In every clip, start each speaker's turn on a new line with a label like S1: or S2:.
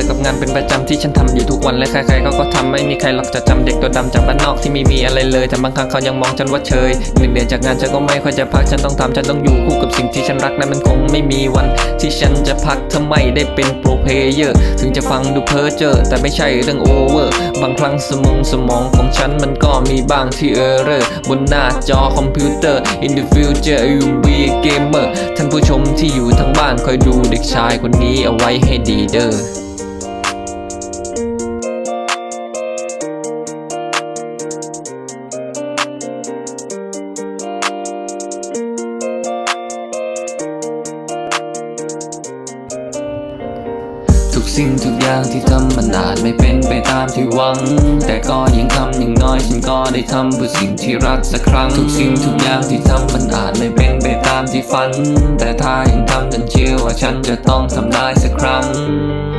S1: อกับงานเป็นประจำที่ฉันทำอยู่ทุกวันและใครๆเขาก็ทำไม่มีใครหรอกจะจำเด็กตัวดำจากบ้านนอกที่ไม่มีอะไรเลยแต่บางครั้งเขายังมองฉันว่าเชยหนื่อยเดือนจากงานฉันก็ไม่ค่อยจะพักฉันต้องทำฉันต้องอยู่คู่กับสิ่งที่ฉันรักนั้นมันคงไม่มีวัน ที่ฉันจะพักทำไมได้เป็นโปรเพเยอร์ถึงจะฟังดูเพ้อเจอแต่ไม่ใช่เรื่องโอเวอร์บางครั้งสมองสมองของฉันมันก็มีบ้างที่เออเรอร์บนหน้าจอคอมพิวเตอร์ in the future you be a gamer ท่านผู้ชมที่อยู่ทางบ้านคอยดูเด็กชายคนนี้เอาไว้ให้ดีเด้อ กสิ่งทุกอย่างที่ทำมันอาจไม่เป็นไปตามที่หวัง แต่ก็ยังทำอย่างน้อยฉันก็ได้ทำเพื่อสิ่งที่รักสักครั้ง ทุกสิ่งทุกอย่างที่ทำมันอาจไม่เป็นไปตามที่ฝัน แต่ถ้ายังทำฉันเชื่อว่าฉันจะต้องทำได้สักครั้ง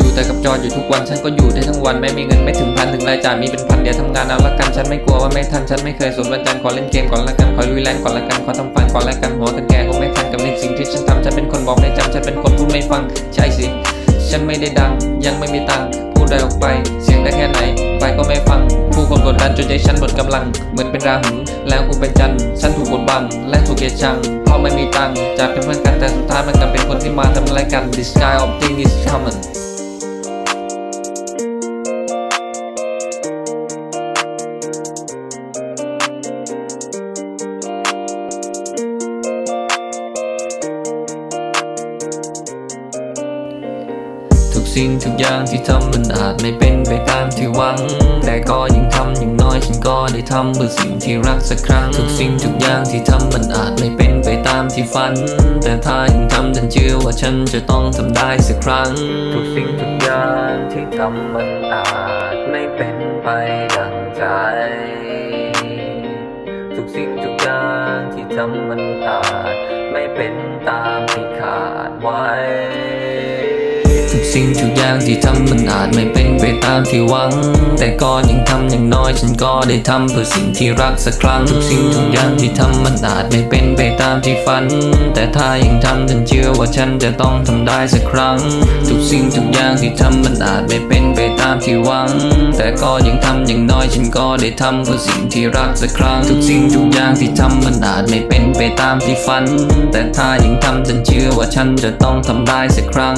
S1: อยู่แต่กับจออยู่ทุกวันฉันก็อยู่ได้ทั้งวันไม่มีเงินไม่ถึงพันถึงรายจ่ายมีเป็นพันเดี๋ยวทำงานเอาละกันฉันไม่กลัวว่าไม่ทันฉันไม่เคยสนวันจันทร์ขอเล่นเกมก่อนละกันขอลุยแรงก่อนละกันขอทำฟันก่อนละกันหัวกันแก่คงไม่ทันกับในสิ่งที่ฉันทำฉันเป็นคนบอกไม่จำฉันเป็นคนพูดไม่ฟังใช่สิฉันไม่ได้ดัง ยังไม่มีตังพูดได้ออกไป เสียงได้แค่ไหนไปก็ไม่ฟัง ผู้คนกดดันจนใจฉันหมดกำลัง เหมือนเป็นราหูแล้วกูเป็นจันทร์ฉันถูกบดบัง และถูกเกลียดชัง เพราะไม่มีตังจากเป็นเพื่อนกันแต่สุดท้ายมันกลับเป็นคนที่มาทำอะไรกัน This guy of thing is coming สิ่งทุกอย่างที่ทำมันอาจไม่เป็นไปตามที่หวัง แต่ก็ยังทำอย่างน้อยฉันก็ได้ทำเพื่อสิ่งที่รักสักครั้ง ทุกสิ่งทุกอย่างที่ทำมันอาจไม่เป็นไปตามที่ฝัน แต่ถ้ายังทำฉันเชื่อว่าฉันจะต้องทำได้สักครั้ง ทุกสิ่งทุกอย่างที่ทำมันอาจไม่เป็นไปดังใจ ทุกสิ่งทุกอย่างที่ทำมันอาจไม่เป็นตามที่ขาดไว้ ทุกสิ่งทุกอย่างที่ทำมันอาจไม่เป็นามที่หวัง แต่ก็ยังทำอย่างน้อยฉันก็ได้ทำเพื่อสิ่งที่รักสักครั้งทุกสิ่งทุกอย่างที่ทำมันอาจไม่เป็นไปตามที่ฝัน แต่ถ้ายังทำฉันเชื่อว่าฉันจะต้องทำได้สักครั้ง ทุกสิ่งทุกอย่างที่ทำมันอาจไม่เป็นไปตามที่หวัง แต่ก็ยังทำอย่างน้อยฉันก็ได้ทำเพื่อสิ่งที่รักสักครั้ง ทุกสิ่งทุกอย่างที่ทำมันอาจไม่เป็นไปตามที่ฝัน แต่ถ้ายังทำฉันเชื่อว่าฉันจะต้องทำได้สักครั้ง